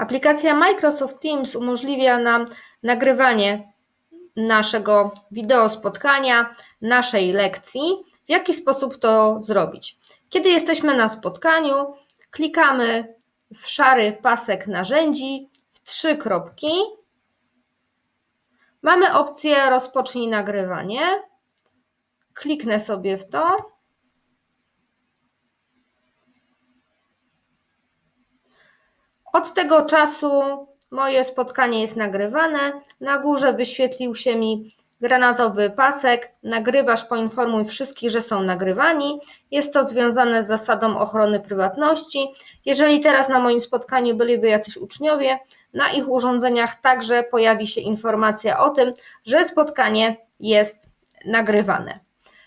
Aplikacja Microsoft Teams umożliwia nam nagrywanie naszego wideo spotkania, naszej lekcji. W jaki sposób to zrobić? Kiedy jesteśmy na spotkaniu, klikamy w szary pasek narzędzi, w trzy kropki. Mamy opcję rozpocznij nagrywanie. Kliknę sobie w to. Od tego czasu moje spotkanie jest nagrywane. Na górze wyświetlił się mi granatowy pasek. Nagrywasz, poinformuj wszystkich, że są nagrywani. Jest to związane z zasadą ochrony prywatności. Jeżeli teraz na moim spotkaniu byliby jacyś uczniowie, na ich urządzeniach także pojawi się informacja o tym, że spotkanie jest nagrywane.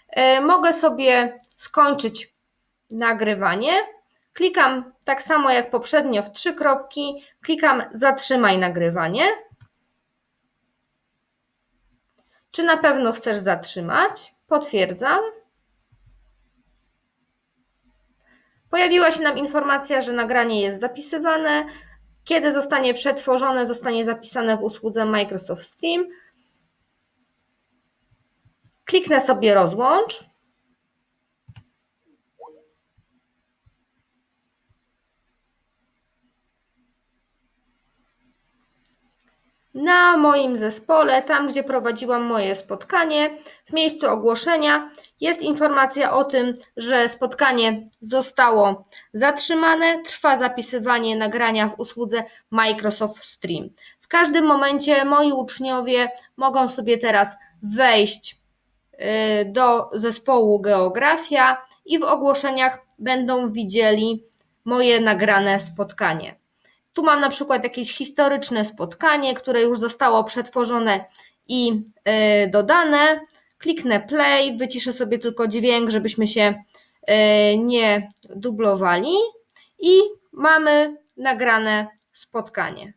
E, mogę sobie skończyć nagrywanie Klikam tak samo jak poprzednio w trzy kropki, klikam zatrzymaj nagrywanie. Czy na pewno chcesz zatrzymać? Potwierdzam. Pojawiła się nam informacja, że nagranie jest zapisywane. Kiedy zostanie przetworzone, zostanie zapisane w usłudze Microsoft Stream. Kliknę sobie rozłącz. Na moim zespole, tam gdzie prowadziłam moje spotkanie, w miejscu ogłoszenia jest informacja o tym, że spotkanie zostało zatrzymane, trwa zapisywanie nagrania w usłudze Microsoft Stream. W każdym momencie moi uczniowie mogą sobie teraz wejść y, do zespołu Geografia i w ogłoszeniach będą widzieli moje nagrane spotkanie. Tu mam na przykład jakieś historyczne spotkanie, które już zostało przetworzone i y, dodane. Kliknę play, wyciszę sobie tylko dźwięk, żebyśmy się y, nie dublowali i mamy nagrane spotkanie.